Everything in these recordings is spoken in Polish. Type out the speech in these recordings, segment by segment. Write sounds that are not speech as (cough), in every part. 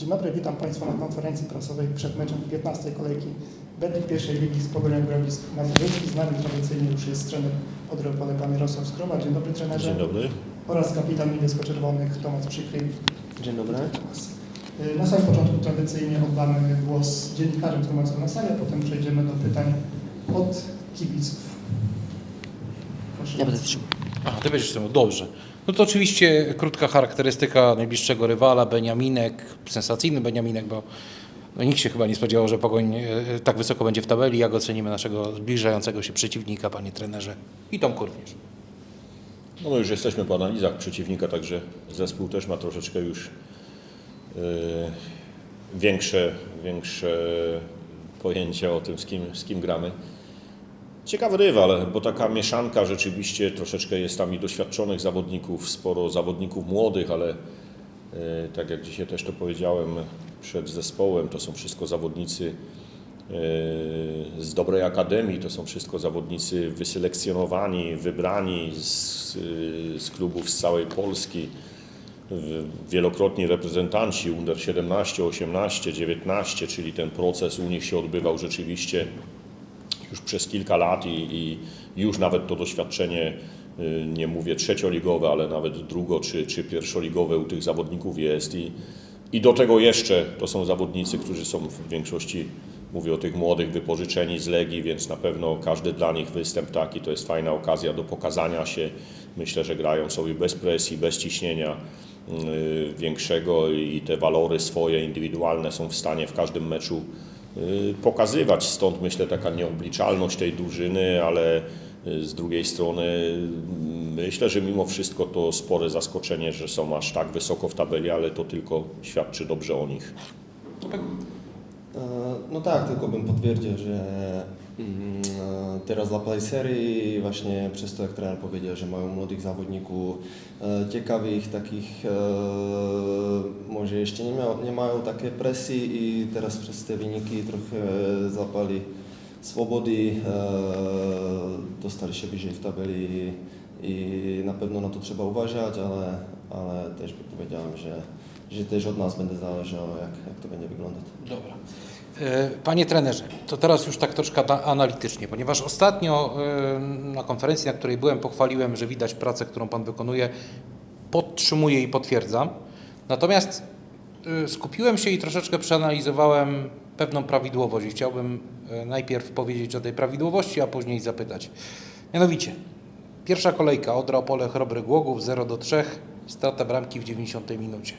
Dzień dobry, witam Państwa na konferencji prasowej przed meczem 15 kolejki Bedli pierwszej ligi z Pogonią Grodzisk Mazowiecki. Z nami tradycyjnie już jest trener Odry Opole, pan Jarosław Skroba. Dzień dobry trenerze. Dzień dobry. Oraz kapitan niebiesko-czerwonych Tomasz Przykryj. Dzień dobry. Y, Na samym początku tradycyjnie oddamy głos dziennikarzom, są na sali, a potem przejdziemy do pytań od kibiców. Proszę. Ja będę trzymał. Aha, ty będziesz trzymał, dobrze. No to oczywiście krótka charakterystyka najbliższego rywala, Beniaminek, sensacyjny Beniaminek, bo no, nikt się chyba nie spodziewał, że Pogoń e, tak wysoko będzie w tabeli. Jak ocenimy naszego zbliżającego się przeciwnika, panie trenerze i Tomku również. No my już jesteśmy po analizach przeciwnika, także zespół też ma troszeczkę już yy, większe, większe pojęcie o tym, z kim, z kim gramy. Ciekawy rywal, bo taka mieszanka rzeczywiście troszeczkę jest tam i doświadczonych zawodników, sporo zawodników młodych, ale yy, tak jak dzisiaj też to powiedziałem przed zespołem, to są wszystko zawodnicy yy, z dobrej akademii, to są wszystko zawodnicy wyselekcjonowani, wybrani z, z klubów z całej Polski, wielokrotni reprezentanci under 17, 18, 19, czyli ten proces u nich się odbywał rzeczywiście już przez kilka lat i, i już nawet to doświadczenie, y, nie mówię trzecioligowe, ale nawet drugo czy, czy pierwszoligowe u tych zawodników jest i, i do tego jeszcze to są zawodnicy, którzy są w większości, mówię o tych młodych, wypożyczeni z Legii, więc na pewno każdy dla nich występ taki to jest fajna okazja do pokazania się. Myślę, że grają sobie bez presji, bez ciśnienia y, większego i te walory swoje indywidualne są w stanie w każdym meczu pokazywać. Stąd myślę taka nieobliczalność tej drużyny, ale y, z drugiej strony y, myślę, że mimo wszystko to spore zaskoczenie, że są aż tak wysoko w tabeli, ale to tylko świadczy dobrze o nich. E, No tak, tylko bym potwierdził, że mm, teraz dla Play serii właśnie przez to, jak trener powiedział, że mają młodych zawodników, e, ciekawych takich, e, miał, nie mają takiej presji i teraz przez te wyniki trochę zapali swobody, e, dostali się wyżej w tabeli i na pewno na to trzeba uważać, ale, ale też powiedziałem, że, że też od nas będzie zależało, jak, jak to będzie wyglądać. Dobra. E, Panie trenerze, to teraz już tak troszkę ana- analitycznie, ponieważ ostatnio e, na konferencji, na której byłem, pochwaliłem, że widać pracę, którą Pan wykonuje, podtrzymuję i potwierdzam. Natomiast e, skupiłem się i troszeczkę przeanalizowałem pewną prawidłowość i chciałbym najpierw powiedzieć o tej prawidłowości, a później zapytać. Mianowicie, pierwsza kolejka Odra Opole Chrobry Głogów 0 do 3, strata bramki w 90 minucie.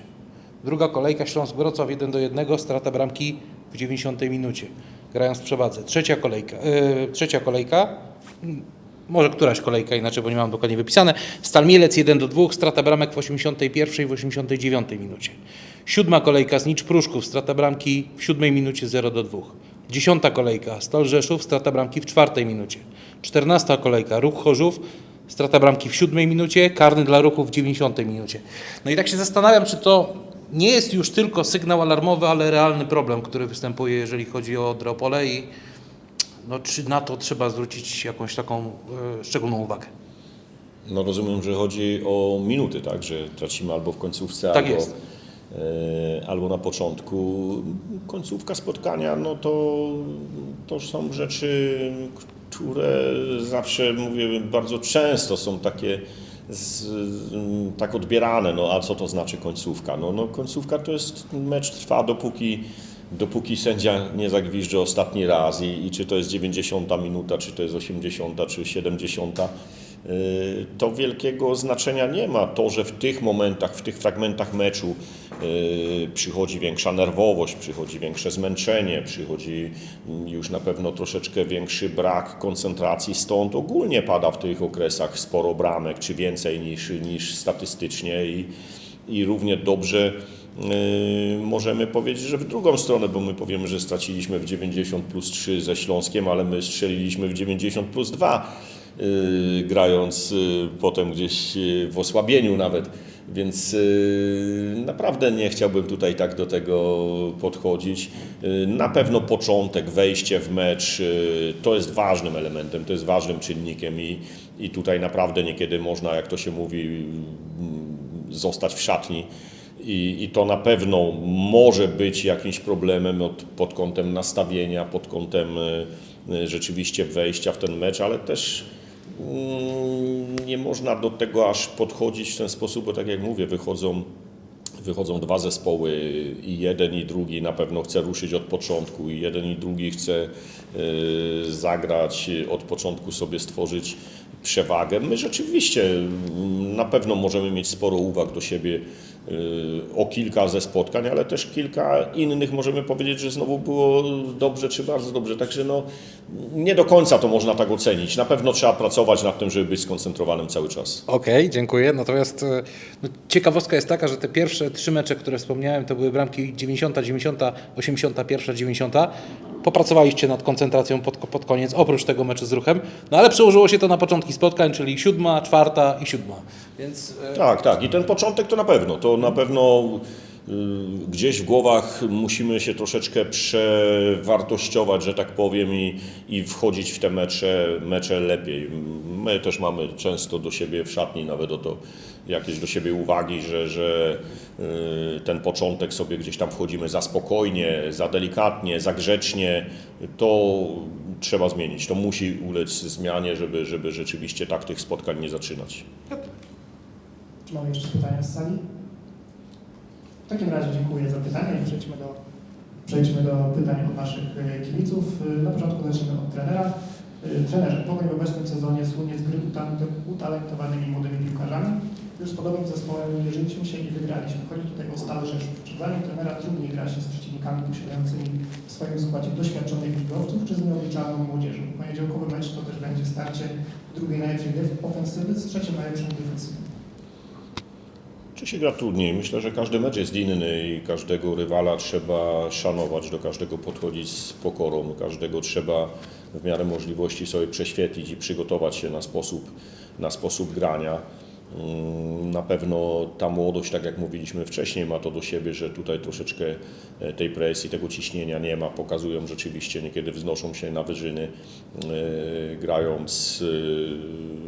Druga kolejka Śląsk Wrocław 1 do 1, strata bramki w 90 minucie, grając w przewadze. Trzecia kolejka, e, trzecia kolejka mm, może któraś kolejka inaczej, bo nie mam dokładnie wypisane. Stal Mielec 1 do 2, strata bramek w 81 i w 89 minucie. Siódma kolejka Znicz Pruszków, strata bramki w 7 minucie 0 do 2. Dziesiąta kolejka Stal Rzeszów, strata bramki w czwartej minucie. Czternasta kolejka Ruch Chorzów, strata bramki w 7 minucie, karny dla Ruchu w 90 minucie. No i tak się zastanawiam, czy to nie jest już tylko sygnał alarmowy, ale realny problem, który występuje, jeżeli chodzi o Dropole i no, czy na to trzeba zwrócić jakąś taką e, szczególną uwagę. No rozumiem, że chodzi o minuty, tak? Że tracimy albo w końcówce, Tak albo, e, albo na początku. Końcówka spotkania, no to, to są rzeczy, które zawsze, mówię, bardzo często są takie z, tak odbierane. No a co to znaczy końcówka? No, no końcówka to jest mecz trwa dopóki dopóki sędzia nie zagwiżdży ostatni raz i, i czy to jest 90 minuta, czy to jest 80, czy 70, y, to wielkiego znaczenia nie ma. To, że w tych momentach, w tych fragmentach meczu przychodzi większa nerwowość, przychodzi większe zmęczenie, przychodzi już na pewno troszeczkę większy brak koncentracji, stąd ogólnie pada w tych okresach sporo bramek, czy więcej niż, niż statystycznie i, i równie dobrze Yy, możemy powiedzieć, że w drugą stronę, bo my powiemy, że straciliśmy w 90 plus 3 ze Śląskiem, ale my strzeliliśmy w 90 plus 2, yy, grając potem gdzieś w osłabieniu nawet. Więc yy, naprawdę nie chciałbym tutaj tak do tego podchodzić. Yy, Na pewno początek, wejście w mecz yy, to jest ważnym elementem, to jest ważnym czynnikiem i, i tutaj naprawdę niekiedy można, jak to się mówi, mm, zostać w szatni I, I to na pewno może być jakimś problemem od, pod kątem nastawienia, pod kątem rzeczywiście wejścia w ten mecz, ale też nie można do tego aż podchodzić w ten sposób, bo tak jak mówię, wychodzą, wychodzą dwa zespoły i jeden i drugi na pewno chce ruszyć od początku i jeden i drugi chce e, zagrać od początku sobie stworzyć przewagę. My rzeczywiście mm, na pewno możemy mieć sporo uwag do siebie o kilka ze spotkań, ale też kilka innych możemy powiedzieć, że znowu było dobrze czy bardzo dobrze. Także no, nie do końca to można tak ocenić. Na pewno trzeba pracować nad tym, żeby być skoncentrowanym cały czas. Okej, dziękuję. Natomiast e, no, ciekawostka jest taka, że te pierwsze trzy mecze, które wspomniałem, to były bramki 90, 90, 81, 90. Popracowaliście nad koncentracją pod, pod koniec, oprócz tego meczu z ruchem, no ale przełożyło się to na początki spotkań, czyli siódma, czwarta i siódma. Więc e, Tak, tak. I ten początek to na pewno. To na pewno y, gdzieś w głowach musimy się troszeczkę przewartościować, że tak powiem, i, i wchodzić w te mecze, mecze lepiej. My też mamy często do siebie w szatni nawet o to jakieś do siebie uwagi, że, że y, ten początek sobie gdzieś tam wchodzimy za spokojnie, za delikatnie, za grzecznie. To trzeba zmienić. To musi ulec zmianie, żeby, żeby rzeczywiście tak tych spotkań nie zaczynać. Czy mamy jeszcze pytania z sali? Takim razie dziękuję za pytania i przejdźmy do, przejdźmy do pytań od naszych e, kibiców. E, Na początku zaczniemy od trenera. E, Trenerze, Pogoń w obecnym sezonie słynie z gry utalent- utalentowanymi młodymi piłkarzami. Już z podobnym zespołem mierzyliśmy się i wygraliśmy. Chodzi tutaj o Stal Rzeszów. Czy zdaniem trenera trudniej gra się z przeciwnikami posiadającymi w swoim składzie doświadczonych ligowców, czy z nieobliczalną młodzieżą? Poniedziałkowy mecz to też będzie starcie drugiej najlepszej ofensywy z trzecim najlepszym defensywą. Czy się gra trudniej? Myślę, że każdy mecz jest inny i każdego rywala trzeba szanować, do każdego podchodzić z pokorą, każdego trzeba w miarę możliwości sobie prześwietlić i przygotować się na sposób, na sposób grania. Mm, Na pewno ta młodość, tak jak mówiliśmy wcześniej, ma to do siebie, że tutaj troszeczkę e, tej presji, tego ciśnienia nie ma. Pokazują rzeczywiście, niekiedy wznoszą się na wyżyny, e, grając e,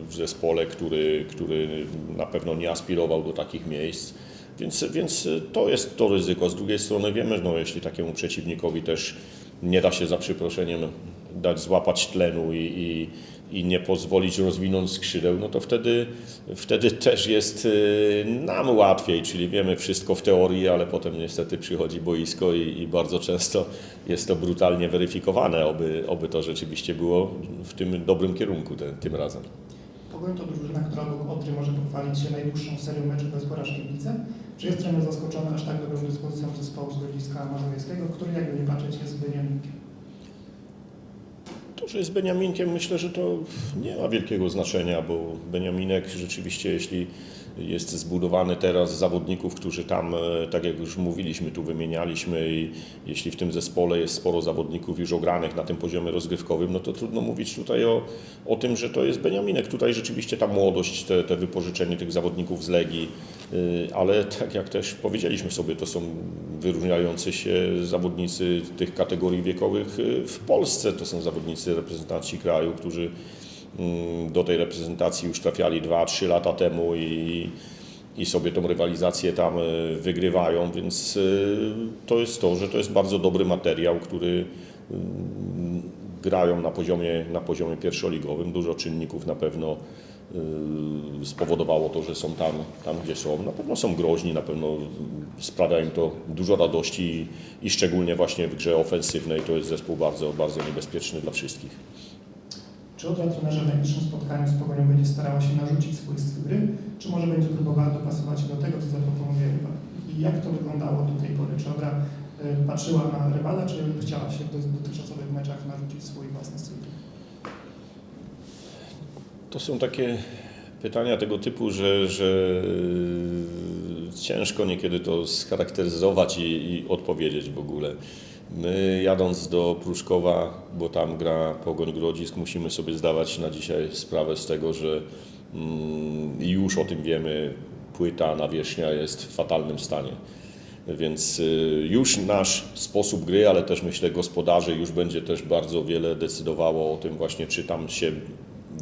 w zespole, który, który na pewno nie aspirował do takich miejsc. Więc, więc to jest to ryzyko. Z drugiej strony wiemy, no, jeśli takiemu przeciwnikowi też nie da się za przeproszeniem dać złapać tlenu i, i, i nie pozwolić rozwinąć skrzydeł, no to wtedy, wtedy też jest y, nam łatwiej, czyli wiemy wszystko w teorii, ale potem niestety przychodzi boisko i, i bardzo często jest to brutalnie weryfikowane, oby, oby to rzeczywiście było w tym dobrym kierunku ten, tym razem. Pogoń to drużyna, która obok Odry może pochwalić się najdłuższą serią meczów bez porażki w lidze. Czy jest trener zaskoczony aż tak dobrą dyspozycją zespołu z Grodziska Mazowieckiego, który jakby nie patrzeć jest Beniaminkiem? To, że jest Beniaminkiem, myślę, że to nie ma wielkiego znaczenia, bo Beniaminek rzeczywiście, jeśli jest zbudowany teraz z zawodników, którzy tam, e, tak jak już mówiliśmy, tu wymienialiśmy i jeśli w tym zespole jest sporo zawodników już ogranych na tym poziomie rozgrywkowym, no to trudno mówić tutaj o, o tym, że to jest Beniaminek. Tutaj rzeczywiście ta młodość, te, te wypożyczenie tych zawodników z Legii, y, ale tak jak też powiedzieliśmy sobie, to są wyróżniający się zawodnicy tych kategorii wiekowych y, w Polsce. To są zawodnicy reprezentacji kraju, którzy do tej reprezentacji już trafiali 2-3 lata temu i, i sobie tą rywalizację tam y, wygrywają, więc y, to jest to, że to jest bardzo dobry materiał, który mm, grają na poziomie, na poziomie pierwszoligowym. Dużo czynników na pewno y, spowodowało to, że są tam, tam, gdzie są. Na pewno są groźni, na pewno sprawia im to dużo radości i, i szczególnie właśnie w grze ofensywnej to jest zespół bardzo, bardzo niebezpieczny dla wszystkich. Czy Odra trenerze w najbliższym spotkaniu z Pogonią będzie starała się narzucić swój styl gry, czy może będzie próbowała dopasować się do tego, co zaproponuje rywal? I jak to wyglądało do tej pory? Czy Odra y, patrzyła na rywala, czy chciała się w dotychczasowych meczach narzucić swój własny styl gry? To są takie pytania tego typu, że, że ciężko niekiedy to scharakteryzować i, i odpowiedzieć w ogóle. My jadąc do Pruszkowa, bo tam gra Pogoń Grodzisk, musimy sobie zdawać na dzisiaj sprawę z tego, że mm, już o tym wiemy, płyta nawierzchnia jest w fatalnym stanie. Więc y, już nasz sposób gry, ale też myślę gospodarzy już będzie też bardzo wiele decydowało o tym właśnie, czy tam się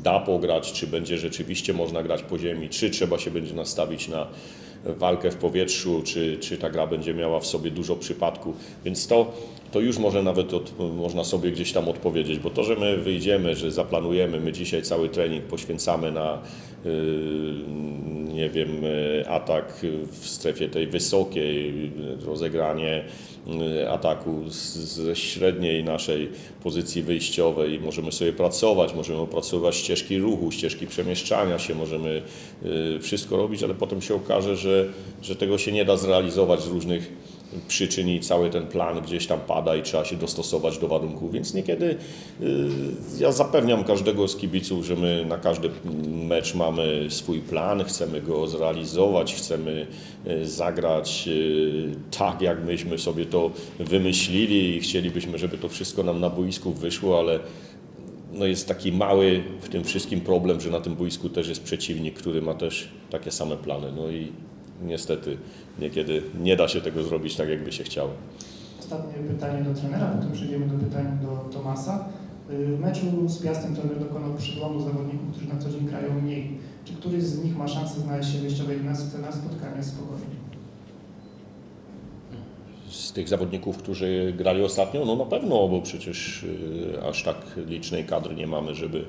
da pograć, czy będzie rzeczywiście można grać po ziemi, czy trzeba się będzie nastawić na, walkę w powietrzu, czy, czy ta gra będzie miała w sobie dużo przypadków. Więc to, to już może nawet od, można sobie gdzieś tam odpowiedzieć, bo to, że my wyjdziemy, że zaplanujemy, my dzisiaj cały trening poświęcamy na yy, nie wiem, yy, atak w strefie tej wysokiej, yy, rozegranie ataku ze średniej naszej pozycji wyjściowej. Możemy sobie pracować, możemy opracowywać ścieżki ruchu, ścieżki przemieszczania się, możemy wszystko robić, ale potem się okaże, że, że tego się nie da zrealizować z różnych przyczyn i cały ten plan gdzieś tam pada i trzeba się dostosować do warunków, więc niekiedy y, ja zapewniam każdego z kibiców, że my na każdy mecz mamy swój plan, chcemy go zrealizować, chcemy y, zagrać y, tak, jak myśmy sobie to wymyślili i chcielibyśmy, żeby to wszystko nam na boisku wyszło, ale no jest taki mały w tym wszystkim problem, że na tym boisku też jest przeciwnik, który ma też takie same plany. No i niestety niekiedy nie da się tego zrobić tak, jakby się chciało. Ostatnie pytanie do trenera, potem przejdziemy do pytań do Tomasa. Y, W meczu z Piastem trener dokonał przyglądu zawodników, którzy na co dzień grają mniej. Czy któryś z nich ma szansę znaleźć się w wyjściowej gimnastyce na spotkanie z Pogonią? Z tych zawodników, którzy grali ostatnio, no na pewno, bo przecież y, aż tak licznej kadry nie mamy, żeby,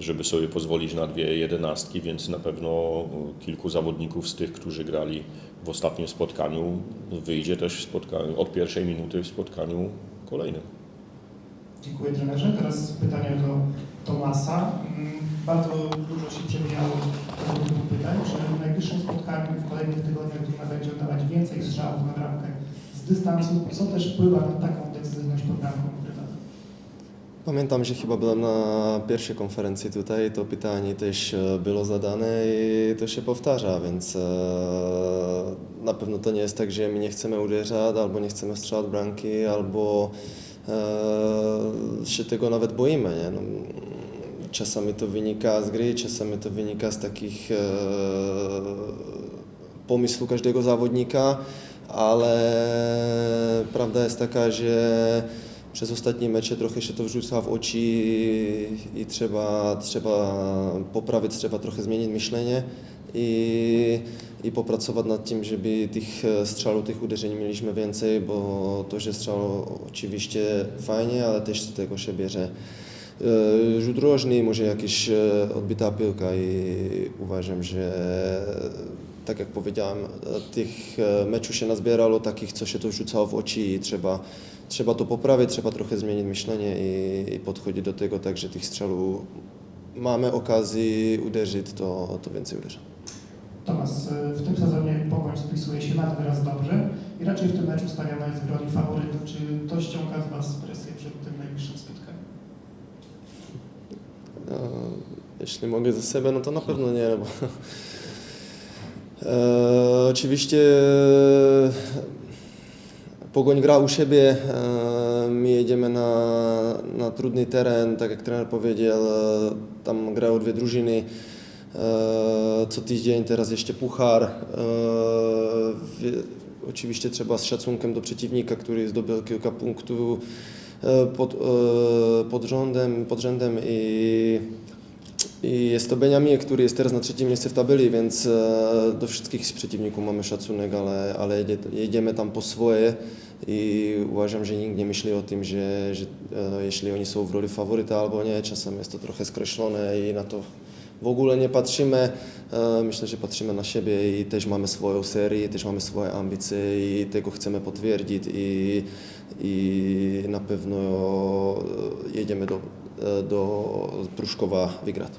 żeby sobie pozwolić na dwie jedenastki, więc na pewno kilku zawodników z tych, którzy grali w ostatnim spotkaniu, wyjdzie też w spotkaniu, od pierwszej minuty w spotkaniu kolejnym. Dziękuję trenerze. Teraz pytanie do Tomasa. Mm, Bardzo dużo się przewijało tego typu pytań. Czy w najbliższym spotkaniu w kolejnych tygodniach drużyna będzie oddawać więcej strzałów na bramkę z dystansu, co też wpływa na taką decyzyjność pod bramką? Pamiętam, że chyba byłem na pierwszej konferencji tutaj, to pytanie też e, było zadane i to się powtarza, więc e, na pewno to nie jest tak, że my nie chcemy uderzać, albo nie chcemy strzelać bramki, albo e, się tego nawet boimy. Nie? No, czasami to wynika z gry, czasami to wynika z takich pomysłu każdego zawodnika, ale prawda jest taka, że przez ostatnie mecze trochę się to wrzuca w oczy i, i trzeba, trzeba poprawić, trzeba trochę zmienić myślenie i, i popracować nad tym, żeby tych e, strzałów, tych uderzeń mieliśmy więcej, bo to, że strzał oczywiście fajnie, ale też z tego się bierze e, rzut rożny, może jakaś e, odbita piłka i uważam, że tak jak powiedziałem, e, tych e, meczów się nazbierało takich, co się to rzucało w oczy i trzeba, trzeba to poprawić, trzeba trochę zmienić myślenie i, i podchodzić do tego tak, że tych strzałów mamy okazję uderzyć, to, to więcej uderzę. Tomas, y, w tym sezonie Pogoń spisuje się nad wyraz dobrze i raczej w tym meczu stawiana jest w roli faworytów. Czy to ściąga z Was presję przed tym najbliższym spotkaniem? E, Jeśli mogę ze siebie, no to na pewno nie, no bo e, oczywiście e, Pogoń gra u siebie, e, my jedziemy na, na trudny teren, tak jak trener powiedział, tam grają dwie drużyny, co tydzień, teraz jeszcze puchar. Oczywiście trzeba z szacunkiem do przeciwnika, który zdobył kilka punktów pod, pod rządem, pod rzędem i jest to Beniamin, który jest teraz na trzecim miejscu w tabeli, więc e, do wszystkich przeciwników mamy szacunek, ale, ale jedzie, jedziemy tam po swoje i uważam, że nikt nie myśli o tym, że, że e, jeśli oni są w roli faworyta albo nie, czasem jest to trochę skreślone i na to w ogóle nie patrzymy. E, Myślę, że patrzymy na siebie i też mamy swoją serię, też mamy swoje ambicje i tego chcemy potwierdzić i, i na pewno jedziemy do, do Pruszkowa wygrać.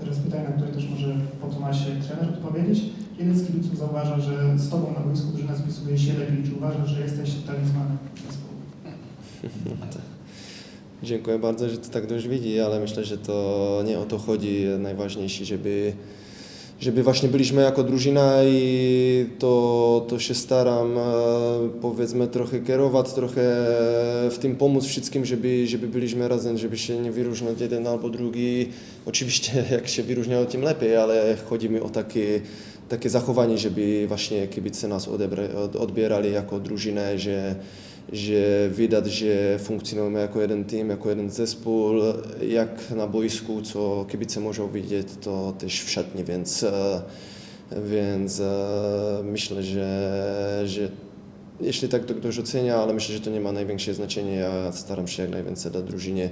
Teraz pytanie, na które też może po Tomasie trener odpowiedzieć. Jeden z kibiców zauważa, że z Tobą na boisku drużyna spisuje się lepiej. Czy uważasz, że jesteś talizmanem zespołu? (laughs) Dziękuję bardzo, że to tak dość widzi, ale myślę, że to nie o to chodzi. Najważniejsze, żeby, żeby właśnie byliśmy jako drużyna i to, to się staram e, powiedzmy trochę kierować, trochę w tym pomóc wszystkim, żeby, żeby byliśmy razem, żeby się nie wyróżniać jeden albo drugi. Oczywiście (laughs) jak się wyróżniało, tym lepiej, ale chodzi mi o takie, takie zachowanie, żeby właśnie kibice nas odebra- od- odbierali jako drużynę, że że widać, że funkcjonujemy jako jeden team, jako jeden zespół, jak na boisku, co kibice mogą widzieć, to też w szatni, więc e, więc e, myślę, że, że jeśli tak to ktoś ocenia, ale myślę, że to nie ma największe znaczenie. Ja staram się jak najwięcej dać drużynie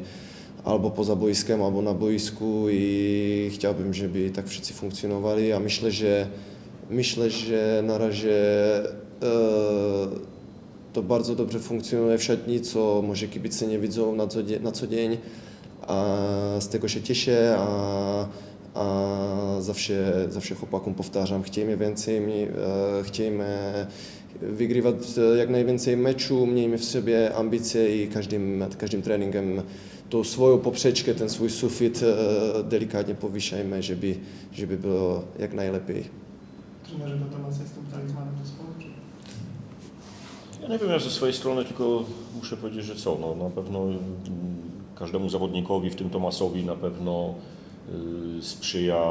albo poza boiskiem, albo na boisku i chciałbym, żeby tak wszyscy funkcjonowali, a myślę, że myślę, że na razie e, to bardzo dobrze funkcjonuje w szatni, co może kibice nie widzą na co, na co dzień, a z tego się cieszę, a, a zawsze, zawsze chłopakom powtarzam, chcemy więcej, mi- e, chcemy wygrywać e, jak najwięcej meczu, miejmy w sobie ambicje i każdym, każdym treningiem tą swoją poprzeczkę, ten swój sufit e, delikatnie powiszajmy, żeby, żeby było jak najlepiej. Trenerze do Tomasa jest tym talizmanem. Ja nie wiem, ja ze swojej strony tylko muszę powiedzieć, że co, no, na pewno mm, każdemu zawodnikowi, w tym Tomasowi na pewno y, sprzyja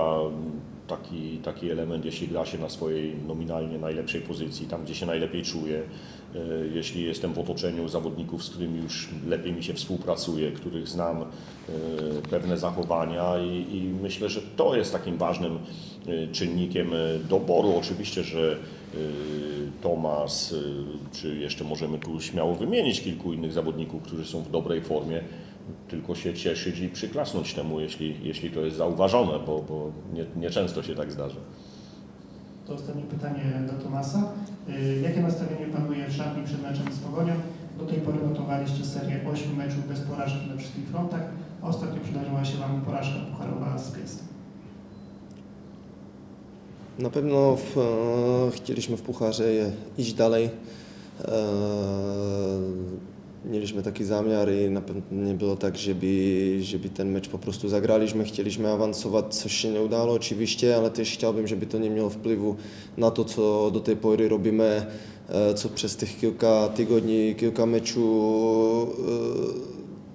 taki, taki element, jeśli gra się na swojej nominalnie najlepszej pozycji, tam gdzie się najlepiej czuje, jeśli jestem w otoczeniu zawodników, z którymi już lepiej mi się współpracuje, których znam, y, pewne zachowania i, i myślę, że to jest takim ważnym y, czynnikiem doboru. Oczywiście, że Tomas, czy jeszcze możemy tu śmiało wymienić kilku innych zawodników, którzy są w dobrej formie, tylko się cieszyć i przyklasnąć temu, jeśli, jeśli to jest zauważone, bo, bo nie, nieczęsto się tak zdarza. To ostatnie pytanie do Tomasa. Y, Jakie nastawienie panuje w szatni przed meczem z Pogonią? Do tej pory notowaliście serię 8 meczów bez porażki na wszystkich frontach, ostatnio przydarzyła się Wam porażka pucharowa z Piestem. Na pewno w, e, chcieliśmy w Pucharze iść dalej. E, mieliśmy taki zamiar i na pewno nie było tak, żeby, żeby ten mecz po prostu zagraliśmy. Chcieliśmy awansować, coś się nie udało oczywiście, ale też chciałbym, żeby to nie miało wpływu na to, co do tej pory robimy, e, co przez tych kilka tygodni, kilka meczu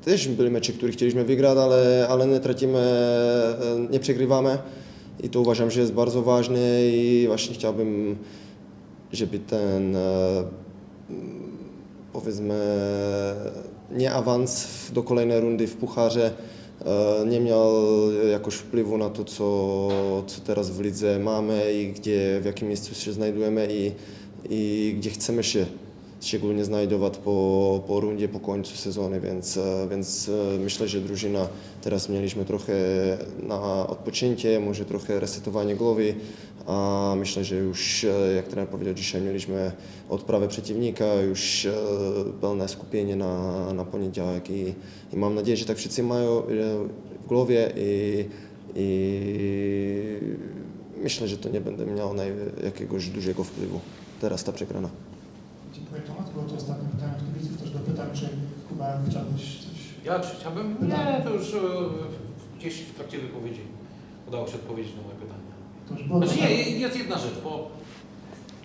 e, też były mecze, które chcieliśmy wygrać, ale, ale nie tracimy, e, nie przegrywamy. I to uważam, że jest bardzo ważne i właśnie chciałbym, żeby ten e, mm, powiedzmy nie awans do kolejnej rundy w pucharze nie miał jakoś wpływu na to, co, co teraz w lidze mamy i gdzie, w jakim miejscu się znajdujemy i, i gdzie chcemy się szczególnie znajdować po, po rundzie, po końcu sezonu, więc, e, więc e, myślę, że drużyna teraz mieliśmy trochę na odpoczęcie, może trochę resetowanie głowy, a myślę, że już, e, jak trener powiedział, dzisiaj mieliśmy odprawę przeciwnika, już pełne skupienie na, na poniedziałek i, i mam nadzieję, że tak wszyscy mają w głowie i, i myślę, że to nie będę miał jakiegoś dużego wpływu. Teraz ta przegrana. Dziękuję Tomasz. Było to ostatnie pytanie od kibiców. Też dopytam, czy Kuba chciałbyś coś... Ja czy chciałbym? Nie, to już e, gdzieś w trakcie wypowiedzi udało się odpowiedzieć na moje pytanie. To już było Znaczy nie, jest jedna rzecz, bo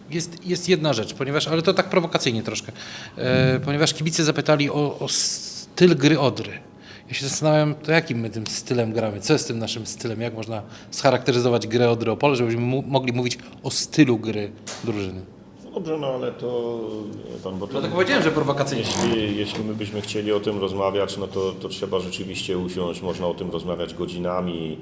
jest, jest jedna rzecz, ponieważ, ale to tak prowokacyjnie troszkę, e, ponieważ kibice zapytali o, o styl gry Odry. Ja się zastanawiam, to jakim my tym stylem gramy, co jest tym naszym stylem, jak można scharakteryzować grę Odry Opole, żebyśmy mu, mogli mówić o stylu gry drużyny. Dobrze, no ale to wie pan, bo to... Dlatego powiedziałem, że prowokacyjnie. Jeśli, jeśli my byśmy chcieli o tym rozmawiać, no to, to trzeba rzeczywiście usiąść, można o tym rozmawiać godzinami,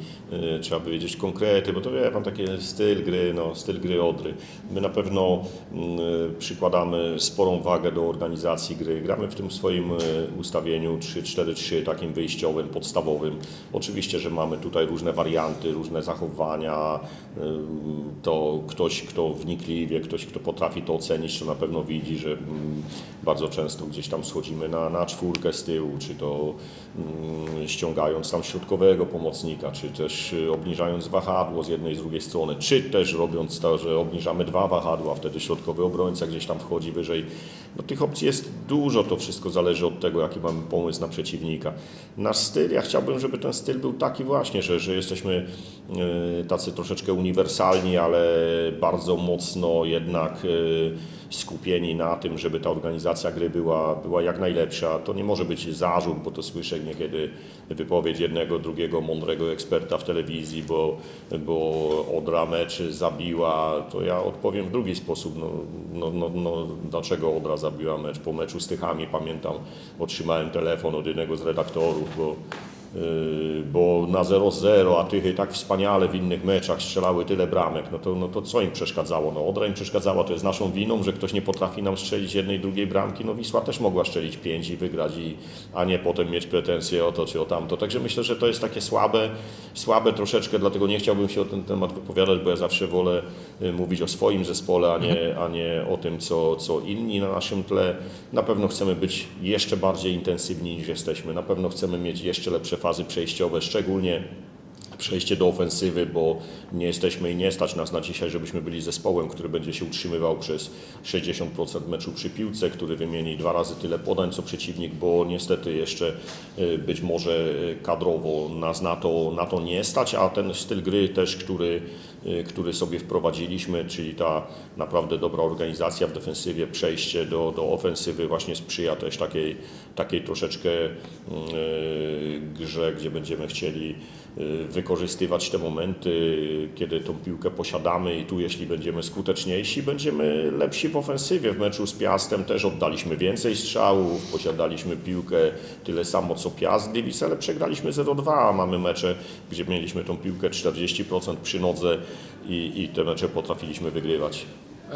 y, trzeba by wiedzieć konkrety, bo to wie pan, taki styl gry, no, styl gry Odry. My na pewno y, przykładamy sporą wagę do organizacji gry. Gramy w tym swoim y, ustawieniu 3-4-3, takim wyjściowym, podstawowym. Oczywiście, że mamy tutaj różne warianty, różne zachowania. y, To ktoś, kto wnikliwie, ktoś, kto potrafi to ocenić, to na pewno widzi, że mm, bardzo często gdzieś tam schodzimy na, na czwórkę z tyłu, czy to mm, ściągając tam środkowego pomocnika, czy też y, obniżając wahadło z jednej z drugiej strony, czy też robiąc to, że obniżamy dwa wahadła, wtedy środkowy obrońca gdzieś tam wchodzi wyżej. No, tych opcji jest dużo, to wszystko zależy od tego, jaki mamy pomysł na przeciwnika. Nasz styl, ja chciałbym, żeby ten styl był taki właśnie, że, że jesteśmy y, tacy troszeczkę uniwersalni, ale bardzo mocno jednak y, skupieni na tym, żeby ta organizacja gry była, była jak najlepsza. To nie może być zarzut, bo to słyszę niekiedy wypowiedź jednego, drugiego mądrego eksperta w telewizji, bo, bo Odra mecz zabiła. To ja odpowiem w drugi sposób. No, no, no, no, dlaczego Odra zabiła mecz? Po meczu z Tychami pamiętam, otrzymałem telefon od jednego z redaktorów, bo bo na 0-0, a Tychy tak wspaniale w innych meczach strzelały tyle bramek, no to, no to co im przeszkadzało? No Odra im przeszkadzała, to jest naszą winą, że ktoś nie potrafi nam strzelić jednej, drugiej bramki, no Wisła też mogła strzelić pięć i wygrać, i, a nie potem mieć pretensje o to czy o tamto. Także myślę, że to jest takie słabe, słabe troszeczkę, dlatego nie chciałbym się o ten temat wypowiadać, bo ja zawsze wolę y, mówić o swoim zespole, a nie, a nie o tym, co, co inni na naszym tle. Na pewno chcemy być jeszcze bardziej intensywni niż jesteśmy, na pewno chcemy mieć jeszcze lepsze fazy przejściowe, szczególnie przejście do ofensywy, bo nie jesteśmy i nie stać nas na dzisiaj, żebyśmy byli zespołem, który będzie się utrzymywał przez 60% meczu przy piłce, który wymieni dwa razy tyle podań co przeciwnik, bo niestety jeszcze y, być może y, kadrowo nas na to, na to nie stać, a ten styl gry też, który, który sobie wprowadziliśmy, czyli ta naprawdę dobra organizacja w defensywie, przejście do, do ofensywy właśnie sprzyja też takiej, takiej troszeczkę y, grze, gdzie będziemy chcieli y, wykorzystywać te momenty, kiedy tą piłkę posiadamy i tu jeśli będziemy skuteczniejsi, będziemy lepsi w ofensywie. W meczu z Piastem też oddaliśmy więcej strzałów, posiadaliśmy piłkę tyle samo co Piast Gliwice, ale przegraliśmy 0-2, a mamy mecze, gdzie mieliśmy tą piłkę 40% przy nodze i, i te mecze potrafiliśmy wygrywać. E,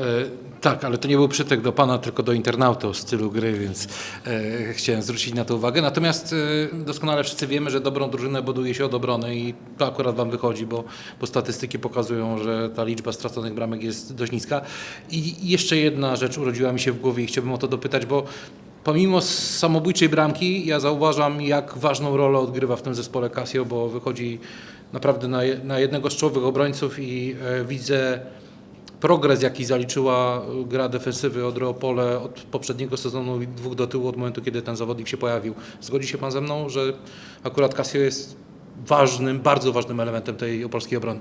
tak, ale to nie był przytyk do Pana, tylko do internauty o stylu gry, więc e, chciałem zwrócić na to uwagę. Natomiast e, doskonale wszyscy wiemy, że dobrą drużynę buduje się od obrony i to akurat Wam wychodzi, bo, bo statystyki pokazują, że ta liczba straconych bramek jest dość niska. I jeszcze jedna rzecz urodziła mi się w głowie i chciałbym o to dopytać, bo Pomimo samobójczej bramki, ja zauważam, jak ważną rolę odgrywa w tym zespole Casio, bo wychodzi naprawdę na, na jednego z czołowych obrońców i e, widzę progres, jaki zaliczyła y, gra defensywy od Reopole od poprzedniego sezonu i dwóch do tyłu od momentu, kiedy ten zawodnik się pojawił. Zgodzi się Pan ze mną, że akurat Casio jest ważnym, bardzo ważnym elementem tej opolskiej obrony?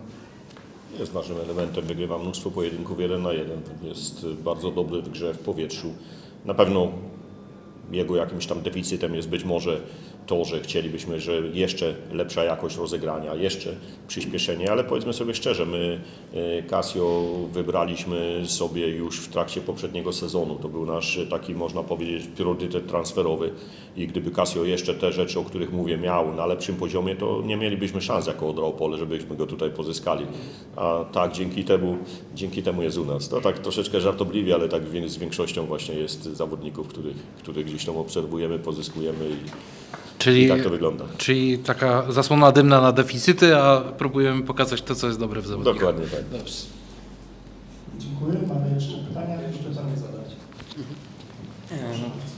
Jest ważnym elementem, wygrywa mnóstwo pojedynków jeden na jeden. Jest bardzo dobry w grze w powietrzu. Na pewno jego jakimś tam deficytem jest być może to, że chcielibyśmy, że jeszcze lepsza jakość rozegrania, jeszcze przyspieszenie, ale powiedzmy sobie szczerze, my e, Casio wybraliśmy sobie już w trakcie poprzedniego sezonu. To był nasz taki, można powiedzieć, priorytet transferowy i gdyby Casio jeszcze te rzeczy, o których mówię, miał na lepszym poziomie, to nie mielibyśmy szans jako Odra Opole, żebyśmy go tutaj pozyskali. A tak, dzięki temu, dzięki temu jest u nas. To tak troszeczkę żartobliwie, ale tak z większością właśnie jest zawodników, których, których gdzieś tam obserwujemy, pozyskujemy i, Czyli, i tak to wygląda. czyli taka zasłona dymna na deficyty, a próbujemy pokazać to, co jest dobre w zawodnikach. Dokładnie tak. Dobrze. Dziękuję. Mamy jeszcze pytania? Jeszcze pytanie zadać.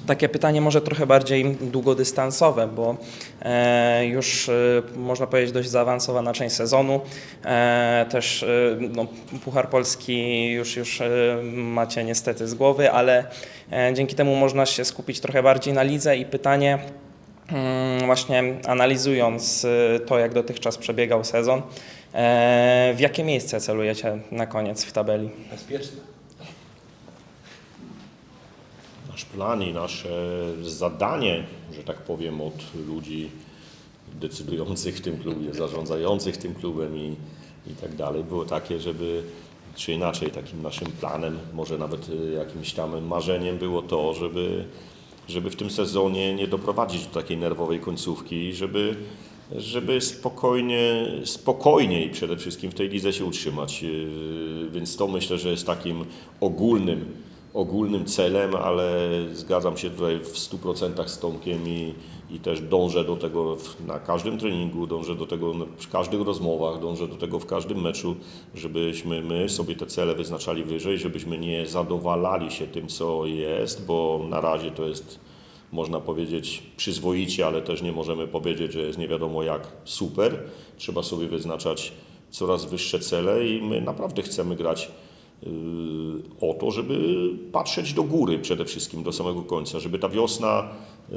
Takie pytanie może trochę bardziej długodystansowe, bo e, już e, można powiedzieć dość zaawansowana część sezonu. E, też e, no, Puchar Polski już, już e, macie niestety z głowy, ale e, dzięki temu można się skupić trochę bardziej na lidze i pytanie właśnie analizując e, to, jak dotychczas przebiegał sezon, e, w jakie miejsce celujecie na koniec w tabeli? Bezpieczne. Nasz plan i nasze zadanie, że tak powiem, od ludzi decydujących w tym klubie, zarządzających tym klubem i, i tak dalej, było takie, żeby czy inaczej takim naszym planem, może nawet y, jakimś tam marzeniem było to, żeby, żeby w tym sezonie nie doprowadzić do takiej nerwowej końcówki, żeby, żeby spokojnie, spokojniej przede wszystkim w tej lidze się utrzymać. Yy, Więc to myślę, że jest takim ogólnym ogólnym celem, ale zgadzam się tutaj w 100% z Tomkiem i, i też dążę do tego na każdym treningu, dążę do tego w każdych rozmowach, dążę do tego w każdym meczu, żebyśmy my sobie te cele wyznaczali wyżej, żebyśmy nie zadowalali się tym, co jest, bo na razie to jest można powiedzieć przyzwoicie, ale też nie możemy powiedzieć, że jest nie wiadomo jak super. Trzeba sobie wyznaczać coraz wyższe cele i my naprawdę chcemy grać o to, żeby patrzeć do góry przede wszystkim, do samego końca, żeby ta wiosna yy,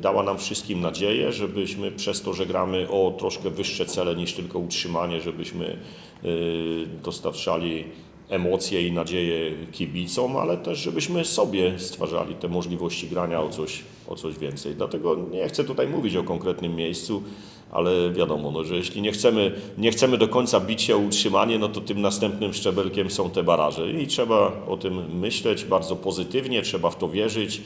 dała nam wszystkim nadzieję, żebyśmy przez to, że gramy o troszkę wyższe cele niż tylko utrzymanie, żebyśmy yy, dostarczali emocje i nadzieję kibicom, ale też żebyśmy sobie stwarzali te możliwości grania o coś, o coś więcej. Dlatego nie chcę tutaj mówić o konkretnym miejscu, ale wiadomo, no, że jeśli nie chcemy, nie chcemy do końca bić się o utrzymanie, no to tym następnym szczebelkiem są te baraże i trzeba o tym myśleć bardzo pozytywnie, trzeba w to wierzyć.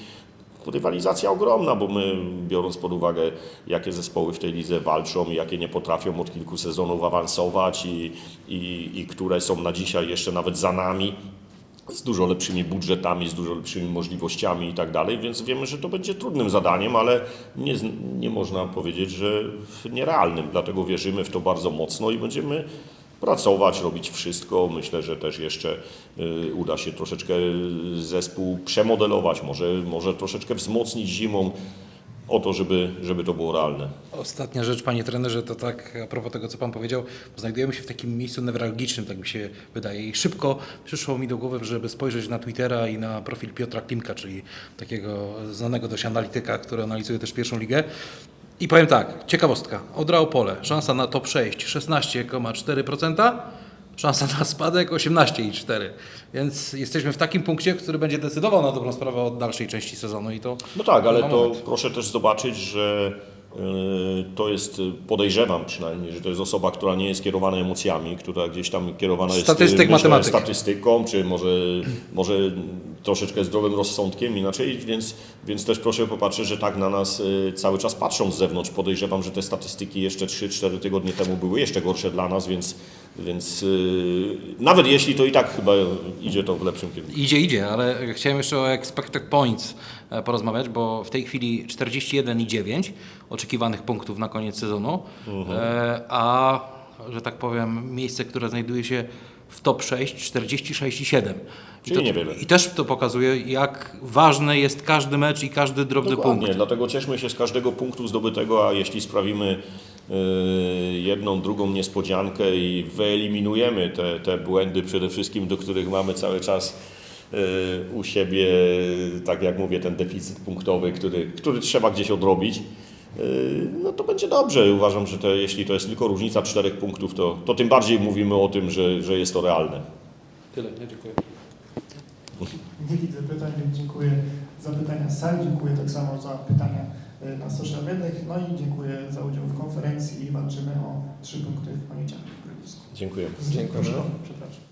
rywalizacja ogromna, bo my biorąc pod uwagę, jakie zespoły w tej lidze walczą jakie nie potrafią od kilku sezonów awansować i, i, i które są na dzisiaj jeszcze nawet za nami, z dużo lepszymi budżetami, z dużo lepszymi możliwościami i tak dalej, więc wiemy, że to będzie trudnym zadaniem, ale nie, nie można powiedzieć, że nierealnym. Dlatego wierzymy w to bardzo mocno i będziemy pracować, robić wszystko. Myślę, że też jeszcze y, uda się troszeczkę zespół przemodelować, może, może troszeczkę wzmocnić zimą o to, żeby, żeby to było realne. Ostatnia rzecz, panie trenerze, to tak a propos tego, co pan powiedział, znajdujemy się w takim miejscu newralgicznym, tak mi się wydaje. I szybko przyszło mi do głowy, żeby spojrzeć na Twittera i na profil Piotra Klimka, czyli takiego znanego dość analityka, który analizuje też pierwszą ligę. I powiem tak, ciekawostka. Odra Opole, szansa na top 6 16,4%, szansa na spadek 18,4%. Więc jesteśmy w takim punkcie, który będzie decydował na dobrą sprawę o dalszej części sezonu i to No tak, ale to moment. proszę też zobaczyć, że to jest, podejrzewam przynajmniej, że to jest osoba, która nie jest kierowana emocjami, która gdzieś tam kierowana jest Statystyk, y, myślę, matematyk. statystyką, czy może, może troszeczkę zdrowym rozsądkiem inaczej, więc, więc też proszę popatrzeć, że tak na nas y, cały czas patrzą z zewnątrz. Podejrzewam, że te statystyki jeszcze 3-4 tygodnie temu były jeszcze gorsze dla nas, więc, więc nawet jeśli to i tak chyba idzie to w lepszym kierunku. Idzie, idzie, ale chciałem jeszcze o expected points e, porozmawiać, bo w tej chwili 41,9 oczekiwanych punktów na koniec sezonu, e, a że tak powiem, miejsce, które znajduje się w top 6, 46,7. I Czyli to, niewiele. I też to pokazuje, jak ważny jest każdy mecz i każdy drobny Dokładnie, punkt. dlatego cieszmy się z każdego punktu zdobytego, a jeśli sprawimy y, jedną, drugą niespodziankę i wyeliminujemy te, te błędy przede wszystkim, do których mamy cały czas y, u siebie, tak jak mówię, ten deficyt punktowy, który, który trzeba gdzieś odrobić, no to będzie dobrze. Uważam, że to, jeśli to jest tylko różnica czterech punktów, to, to tym bardziej mówimy o tym, że, że jest to realne. Tyle, nie? Dziękuję. Nie widzę pytań, więc dziękuję za pytania z sali, dziękuję tak samo za pytania e, na social mediach, no i dziękuję za udział w konferencji i walczymy o trzy punkty w poniedziałek w. Dziękuję. Dziękuję. Przepraszam.